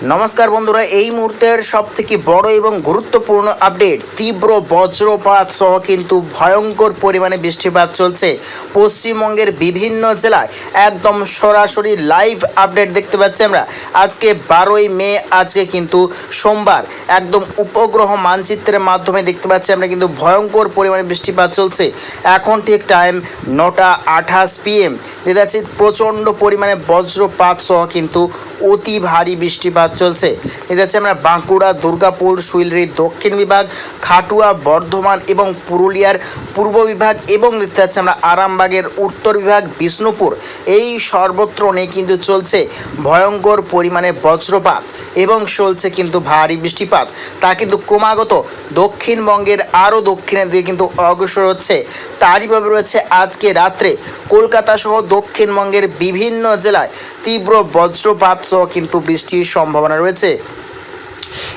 নমস্কার বন্ধুরা, এই মুহূর্তের সব থেকে বড় এবং গুরুত্বপূর্ণ আপডেট তীব্র বজ্রপাত সহ কিন্তু ভয়ঙ্কর পরিমাণে বৃষ্টিপাত চলছে পশ্চিমবঙ্গের বিভিন্ন জেলায়। একদম সরাসরি লাইভ আপডেট দেখতে পাচ্ছি আমরা। আজকে বারোই মে, আজকে কিন্তু সোমবার। একদম উপগ্রহ মানচিত্রের মাধ্যমে দেখতে পাচ্ছি আমরা কিন্তু ভয়ঙ্কর পরিমাণে বৃষ্টিপাত চলছে। এখন ঠিক টাইম নটা আঠাশ পিএম দেখতে পাচ্ছি প্রচণ্ড পরিমাণে বজ্রপাত সহ কিন্তু অতি ভারী বৃষ্টিপাত চলছে। দেখতে পাচ্ছি আমরা বাঁকুড়া, দুর্গাপুর সুইলরির দক্ষিণ বিভাগ, খাটুয়া, বর্ধমান এবং পুরুলিয়ার পূর্ব বিভাগ এবং দেখতে পাচ্ছি আমরা আরামবাগের উত্তর বিভাগ, বিষ্ণুপুর। এই সর্বত্র নিয়ে কিন্তু চলছে ভয়ঙ্কর পরিমাণে বজ্রপাত এবং চলছে কিন্তু ভারী বৃষ্টিপাত। তা কিন্তু ক্রমাগত দক্ষিণবঙ্গের আরও দক্ষিণের দিকে কিন্তু অগ্রসর হচ্ছে। তারইভাবে রয়েছে আজকে রাত্রে কলকাতা সহ দক্ষিণবঙ্গের বিভিন্ন জেলায় তীব্র বজ্রপাত সহ কিন্তু বৃষ্টির সম্ভাবনা রয়েছে।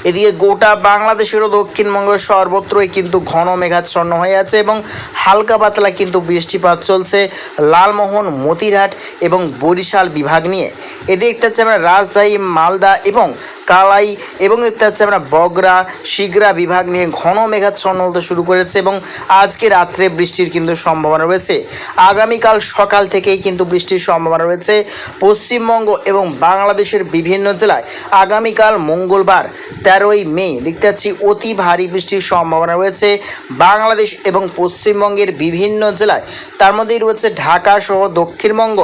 এদিকে গোটা বাংলাদেশেরও দক্ষিণবঙ্গের সর্বত্রই কিন্তু ঘন মেঘাচ্ছন্ন হয়ে আছে এবং হালকা পাতলা কিন্তু বৃষ্টিপাত চলছে লালমোহন, মতিরহাট এবং বরিশাল বিভাগ নিয়ে। এদিকে দেখতে পাচ্ছি আমরা রাজশাহী, মালদা এবং কালাই এবং দেখতে পাচ্ছি আমরা বগরা শিগরা বিভাগ নিয়ে ঘন মেঘাচ্ছন্ন হতে শুরু করেছে এবং আজকে রাত্রে বৃষ্টির কিন্তু সম্ভাবনা রয়েছে। আগামীকাল সকাল থেকেই কিন্তু বৃষ্টির সম্ভাবনা রয়েছে। পশ্চিমবঙ্গ এবং বাংলাদেশের বিভিন্ন জেলায় আগামীকাল মঙ্গলবার তেরোই মে, দেখতে পাচ্ছি অতি ভারী বৃষ্টির সম্ভাবনা রয়েছে বাংলাদেশ এবং পশ্চিমবঙ্গের বিভিন্ন জেলায়। তার মধ্যেই রয়েছে ঢাকা সহ দক্ষিণবঙ্গ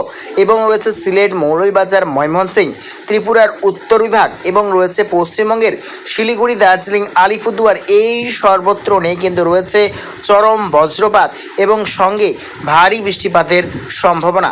এবং রয়েছে সিলেট, মৌলভীবাজার, ময়মনসিংহ, ত্রিপুরার উত্তর বিভাগ এবং রয়েছে পশ্চিমবঙ্গের শিলিগুড়ি, দার্জিলিং, আলিপুরদুয়ার। এই সর্বত্র নিয়ে কিন্তু রয়েছে চরম বজ্রপাত এবং সঙ্গে ভারী বৃষ্টিপাতের সম্ভাবনা।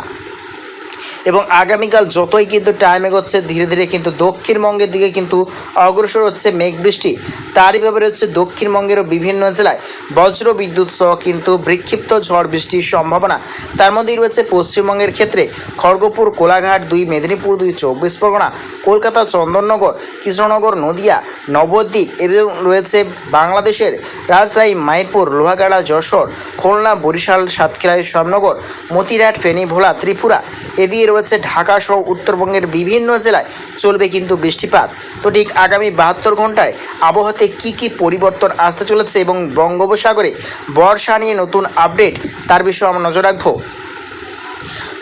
এবং আগামীকাল যতই কিন্তু টাইম এগোচ্ছে, ধীরে ধীরে কিন্তু দক্ষিণবঙ্গের দিকে কিন্তু অগ্রসর হচ্ছে মেঘ বৃষ্টি। তারই ব্যাপারে হচ্ছে দক্ষিণবঙ্গেরও বিভিন্ন জেলায় বজ্র বিদ্যুৎ সহ কিন্তু বিক্ষিপ্ত ঝড় বৃষ্টির সম্ভাবনা। তার মধ্যেই রয়েছে পশ্চিমবঙ্গের ক্ষেত্রে খড়গপুর, কোলাঘাট দুই, মেদিনীপুর দুই, চব্বিশ পরগনা, কলকাতা, চন্দননগর, কৃষ্ণনগর, নদিয়া, নবদ্বীপ এবং রয়েছে বাংলাদেশের রাজশাহী মাইপুর লোহাগাড়া, যশোর, খুলনা, বরিশাল, সাতক্ষীরা, শ্যামনগর মতিরাট ফেনী, ভোলা, ত্রিপুরা। এদিকে রয়েছে ঢাকা সহ উত্তরবঙ্গের বিভিন্ন জেলায় চলবে কিন্তু বৃষ্টিপাত। তো ঠিক আগামী বাহাত্তর ঘন্টায় আবহাওয়াতে কি কি পরিবর্তন আসতে চলেছে এবং বঙ্গোপসাগরে বর্ষা নিয়ে নতুন আপডেট, তার বিষয়ে আমরা নজর রাখব।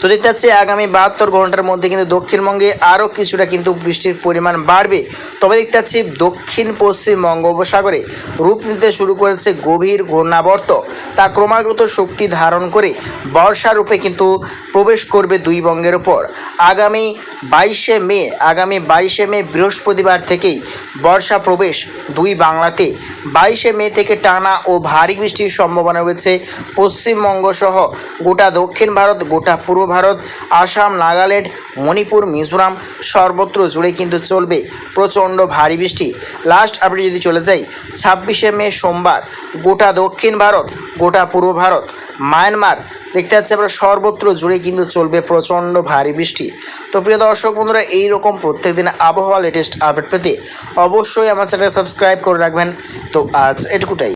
তো দেখতে পাচ্ছি আগামী বাহাত্তর ঘণ্টার মধ্যে কিন্তু দক্ষিণবঙ্গে আরও কিছুটা কিন্তু বৃষ্টির পরিমাণ বাড়বে। তবে দেখতে পাচ্ছি দক্ষিণ পশ্চিম বঙ্গোপসাগরে রূপ নিতে শুরু করেছে গভীর ঘূর্ণাবর্ত। তা ক্রমাগত শক্তি ধারণ করে বর্ষা রূপে কিন্তু প্রবেশ করবে দুই বঙ্গের ওপর আগামী বাইশে মে, আগামী বাইশে মে বৃহস্পতিবার থেকেই বর্ষা প্রবেশ দুই বাংলাতে। বাইশে মে থেকে টানা ও ভারী বৃষ্টির সম্ভাবনা রয়েছে পশ্চিমবঙ্গ সহ গোটা দক্ষিণ ভারত, গোটা পূর্ব ভারত, আসাম, নাগাল্যান্ড, মণিপুর, মিজোরাম সর্বত্র জুড়ে কিন্তু চলবে প্রচণ্ড ভারী বৃষ্টি। লাস্ট আপডেট যদি চলে যাই, ছাব্বিশে মে সোমবার গোটা দক্ষিণ ভারত, গোটা পূর্ব ভারত, মায়ানমার, দেখতে পাচ্ছি আমরা সর্বত্র জুড়ে কিন্তু চলবে প্রচণ্ড ভারী বৃষ্টি। তো প্রিয় দর্শক বন্ধুরা, এইরকম প্রত্যেক দিন আবহাওয়া লেটেস্ট আপডেট পেতে অবশ্যই আমার চ্যানেল সাবস্ক্রাইব করে রাখবেন। তো আজ এটুকুটাই।